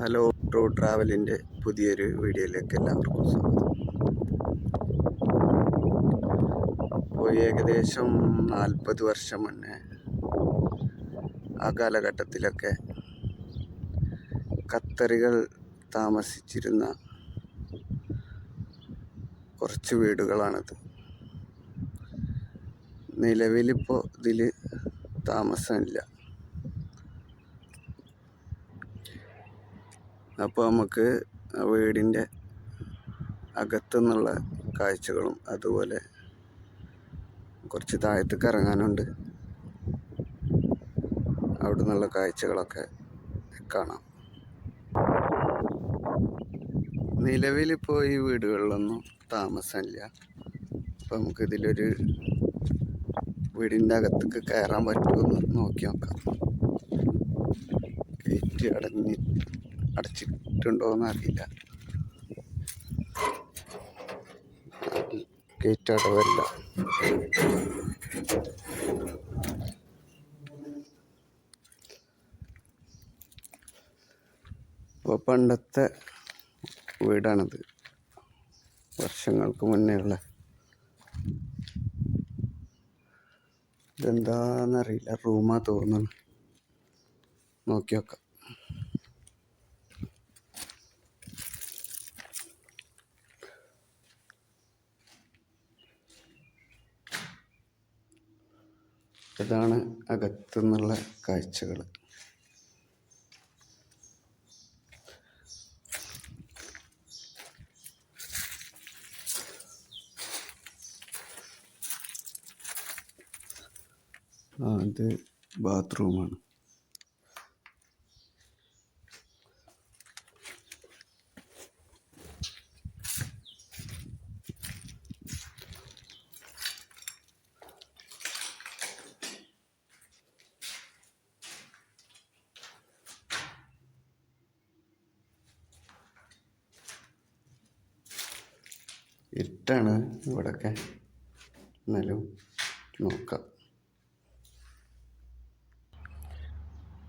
Hello true ട്രാവലിന്റെ പുതിയൊരു വീഡിയോയിലേക്ക് എല്ലാവർക്കും സ്വാഗതം. അപ്പോൾ ഏകദേശം നാൽപ്പത് വർഷം മുന്നേ ആ കാലഘട്ടത്തിലൊക്കെ ഖത്തറികൾ താമസിച്ചിരുന്ന കുറച്ച് വീടുകളാണിത്. നിലവിലിപ്പോൾ ഇതിൽ താമസമില്ല. അപ്പോൾ നമുക്ക് ആ വീടിന്റെ അകത്തുനിന്നുള്ള കാഴ്ചകളും അതുപോലെ കുറച്ച് താഴത്തേക്ക് ഇറങ്ങാനുണ്ട്. അവിടെ നിന്നുള്ള കാഴ്ചകളൊക്കെ കാണാം. നിലവിലിപ്പോൾ ഈ വീടുകളിലൊന്നും താമസമില്ല. അപ്പോൾ നമുക്ക് ഇതിലൊരു വീടിന്റെ അകത്തേക്ക് കയറാൻ പറ്റുമെന്ന് നോക്കി നോക്കാം. ഗേറ്റ് അടഞ്ഞ് അടച്ചിട്ടുണ്ടോയെന്ന് അറിയില്ല. ഗേറ്റ് അടവല്ല അപ്പോൾ പണ്ടത്തെ വീടാണിത്. വർഷങ്ങൾക്ക് മുന്നേ ഉള്ള. ഇതെന്താന്നറിയില്ല. റൂമാ തോന്നുന്നു. നോക്കി നോക്കാം ഇതാണ് അകത്തുനിന്നുള്ള കാഴ്ചകൾ ആ ഇത് ബാത്റൂമാണ്. ഇരുട്ടാണ് ഇവിടെയൊക്കെ എന്നാലും നോക്കാം.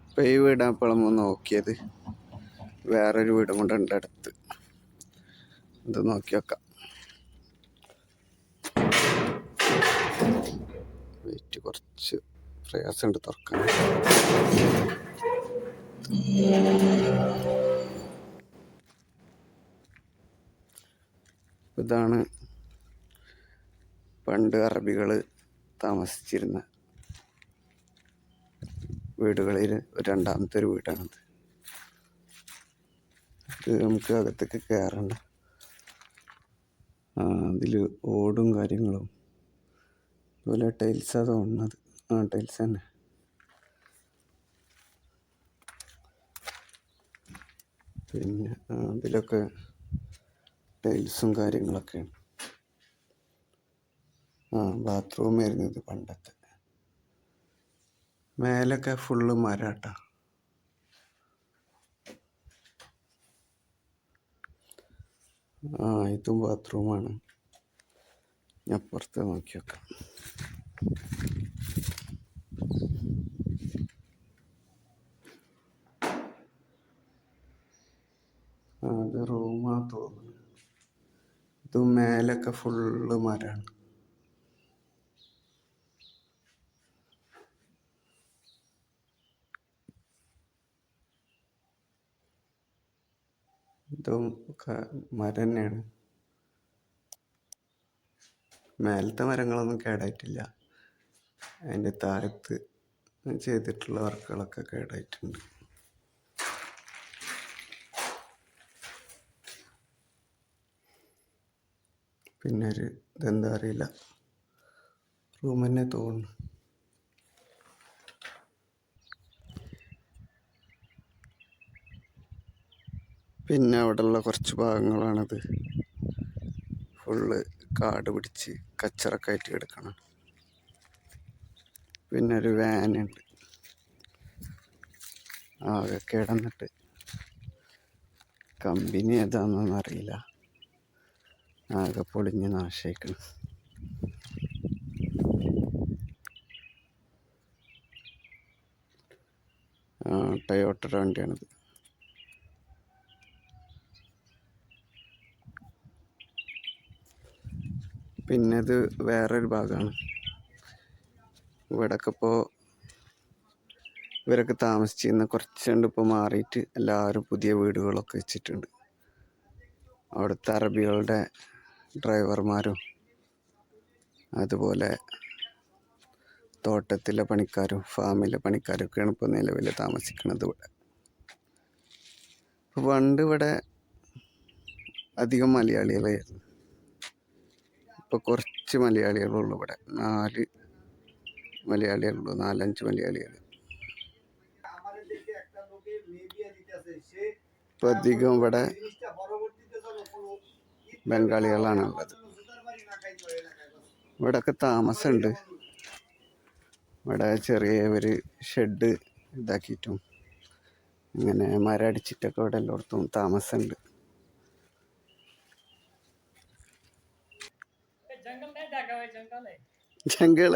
ഇപ്പം ഈ വീടാണ് ഇപ്പോൾ നമ്മൾ നോക്കിയത് വേറൊരു വീടും കൂടെ ഉണ്ട് അടുത്ത്. ഇത് നോക്കി വെക്കാം. വെയിറ്റ് കുറച്ച് പ്രയാസമുണ്ട് തുറക്കാൻ. ഇതാണ് പണ്ട് അറബികൾ താമസിച്ചിരുന്ന വീടുകളിൽ രണ്ടാമത്തെ ഒരു വീടാണത്. ഇത് നമുക്ക് അകത്തേക്ക് കയറണ്ട അതിൽ ഓടും കാര്യങ്ങളും. അതുപോലെ ടൈൽസാണ് തോന്നുന്നത് ആ ടൈൽസ് തന്നെ. പിന്നെ അതിലൊക്കെ ടൈൽസും കാര്യങ്ങളൊക്കെയാണ് ആ ബാത്റൂം ആയിരുന്നു ഇത് പണ്ടത്തെ. മേലൊക്കെ ഫുള്ള് മരാട്ട. ആ ഇതും ബാത്റൂമാണ്. അപ്പുറത്ത് നോക്കി വെക്കാം. അത് റൂമാ തോന്നുന്നു. ഇത് മേലൊക്കെ ഫുള്ള് മരമാണ്. ഇതും മരം തന്നെയാണ്. മേലത്തെ മരങ്ങളൊന്നും കേടായിട്ടില്ല. അതിന്റെ താഴത്ത് ചെയ്തിട്ടുള്ള വർക്കുകളൊക്കെ കേടായിട്ടുണ്ട്. പിന്നെ ഒരു ഇതെന്താ അറിയില്ല. റൂം തന്നെ തോന്നുന്നു. പിന്നെ അവിടെയുള്ള കുറച്ച് ഭാഗങ്ങളാണത്. ഫുള്ള് കാട് പിടിച്ച് കച്ചറൊക്കെ ആയിട്ട് കിടക്കണം. പിന്നെ ഒരു വാനുണ്ട് ആകെ കിടന്നിട്ട് കമ്പനി ഏതാണെന്നൊന്നും അറിയില്ല. ആകെ പൊളിഞ്ഞ് നാശിക്കണം ടയോട്ടയുടെ വണ്ടിയാണിത്. പിന്നെ ഇത് വേറൊരു ഭാഗമാണ്. ഇവിടൊക്കെ ഇപ്പോൾ ഇവരൊക്കെ താമസിച്ചിരുന്ന കുറച്ച് കണ്ട് ഇപ്പോൾ മാറിയിട്ട് എല്ലാവരും പുതിയ വീടുകളൊക്കെ വെച്ചിട്ടുണ്ട്. അവിടുത്തെ അറബികളുടെ ഡ്രൈവർമാരും അതുപോലെ തോട്ടത്തിലെ പണിക്കാരും ഫാമിലെ പണിക്കാരൊക്കെയാണ് ഇപ്പോൾ നിലവിൽ താമസിക്കുന്നത് ഇവിടെ. പണ്ട് ഇവിടെ അധികം മലയാളികളെ ഇപ്പോൾ കുറച്ച് മലയാളികളുള്ളൂ ഇവിടെ. നാല് മലയാളികളുള്ളൂ നാലഞ്ച് മലയാളികൾ ഇപ്പം അധികം ഇവിടെ ബംഗാളികളാണുള്ളത് ഇവിടെയൊക്കെ താമസമുണ്ട്. ഇവിടെ ചെറിയ ഒരു ഷെഡ് ഇതാക്കിയിട്ടും ഇങ്ങനെ മരം അടിച്ചിട്ടൊക്കെ ഇവിടെ എല്ലായിടത്തും താമസമുണ്ട്. ജംഗിൾ?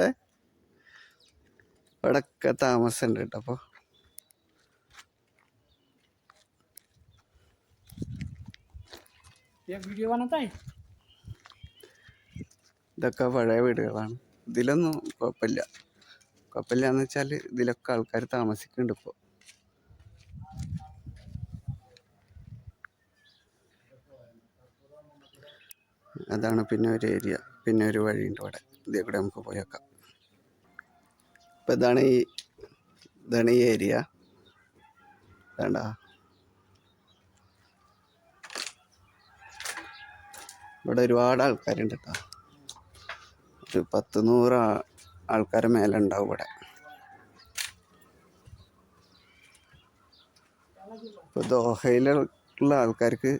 ഇവിടൊക്കെ താമസമുണ്ട് കേട്ടോ അപ്പോൾ. വീഡിയോ കാണത്തായി? ഇതൊക്കെ പഴയ വീടുകളാണ്. ഇതിലൊന്നും കുഴപ്പമില്ല. കുഴപ്പമില്ല എന്ന് വെച്ചാൽ ഇതിലൊക്കെ ആൾക്കാർ താമസിക്കുന്നുണ്ട് ഇപ്പോൾ അതാണ് പിന്നെ ഒരു ഏരിയ. പിന്നെ ഒരു വഴിയുണ്ട് ഇവിടെ. ഇത് ഇവിടെ നമുക്ക് പോയേക്കാം അപ്പോൾ ഇതാണ് ഈ ഇതാണ് ഈ ഏരിയ. വേണ്ട ഇവിടെ ഒരുപാട് ആൾക്കാരുണ്ട് കേട്ടോ ഒരു പത്ത് നൂറ് ആൾക്കാർ മേലെ ഉണ്ടാവും ഇവിടെ. ഇപ്പോൾ ദോഹയിലുള്ള ആൾക്കാർക്ക്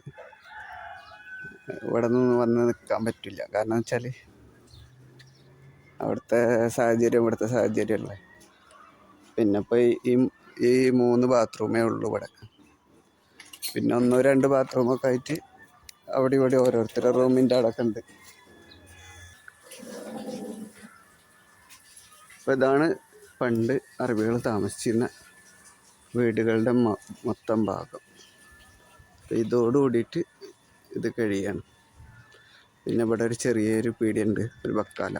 ഇവിടെ നിന്ന് വന്ന് നിൽക്കാൻ പറ്റില്ല. കാരണം വെച്ചാൽ അവിടുത്തെ സാഹചര്യം ഇവിടുത്തെ സാഹചര്യമല്ലേ പിന്നെ ഇപ്പോൾ ഈ ഈ മൂന്ന് ബാത്റൂമേ ഉള്ളൂ ഇവിടെ. പിന്നെ ഒന്നോ രണ്ട് ബാത്റൂമൊക്കെ ആയിട്ട് അവിടെ ഇവിടെ ഓരോരുത്തരുടെ റൂമിന്റെ അടക്കം ഉണ്ട്. അപ്പോൾ ഇതാണ് പണ്ട് അറബികൾ താമസിച്ചിരുന്ന വീടുകളുടെ മൊത്തം ഭാഗം. അപ്പോൾ ഇതോട് കൂടിയിട്ട് ഇത് കഴിയാണ്. പിന്നെ ഇവിടെ ഒരു ചെറിയൊരു പീടിയുണ്ട് ഒരു ബക്കാല.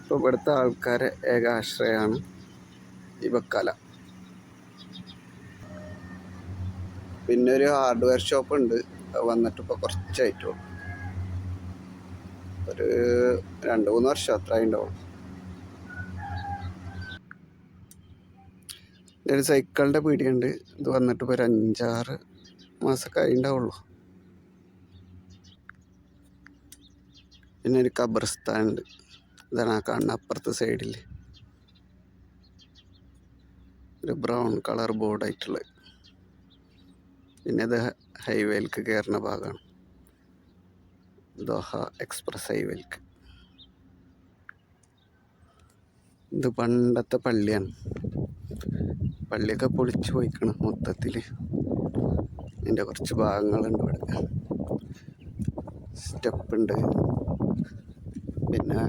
ഇപ്പോൾ ഇവിടുത്തെ ആൾക്കാരെ ഏക ആശ്രയമാണ് ഈ ബക്കാല. പിന്നെ ഒരു ഹാർഡ്വെയർ ഷോപ്പ് ഉണ്ട്. വന്നിട്ട് ഇപ്പോൾ കുറച്ചായിട്ടുള്ളൂ. ഒരു രണ്ട് മൂന്ന് വർഷം അത്ര ഉണ്ടാവും ഒരു സൈക്കിളിന്റെ പീടിയുണ്ട് ഇത് വന്നിട്ട് ഇപ്പോൾ ഒരു അഞ്ചാറ് മാസമൊക്കെ ആയിണ്ടാവുള്ളൂ പിന്നെ ഒരു ഖബർസ്ഥാനുണ്ട് ഇതാണ് ആ കാണുന്ന അപ്പുറത്തെ സൈഡിൽ ഒരു ബ്രൗൺ കളർ ബോർഡായിട്ടുള്ളത് പിന്നെ ഇത് ഹൈവേയിലേക്ക് കയറുന്ന ഭാഗമാണ്. ദോഹ എക്സ്പ്രസ് ഹൈവേയിലേക്ക് ഇത് പണ്ടത്തെ പള്ളിയാണ്. പള്ളിയൊക്കെ പൊളിച്ചു പോയിക്കണം മൊത്തത്തിൽ ഇതിന്റെ കുറച്ച് ഭാഗങ്ങളുണ്ട് ഇവിടെ. സ്റ്റെപ്പുണ്ട്. പിന്നെ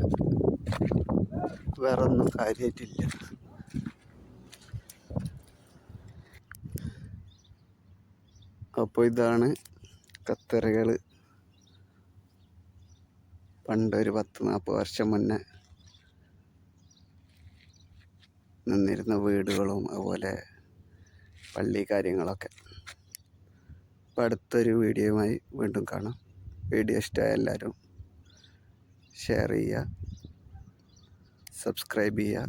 വേറൊന്നും കാര്യമായിട്ടില്ല അപ്പോൾ ഇതാണ് കത്തറികൾ പണ്ട് ഒരു പത്ത് നാൽപ്പത് വർഷം മുന്നേ നിന്നിരുന്ന വീടുകളും അതുപോലെ പള്ളി കാര്യങ്ങളൊക്കെ. അപ്പോൾ അടുത്തൊരു വീഡിയോയുമായി വീണ്ടും കാണാം. വീഡിയോ ഇഷ്ടമായ എല്ലാവരും ഷെയർ ചെയ്യുക സബ്സ്ക്രൈബ് ചെയ്യുക.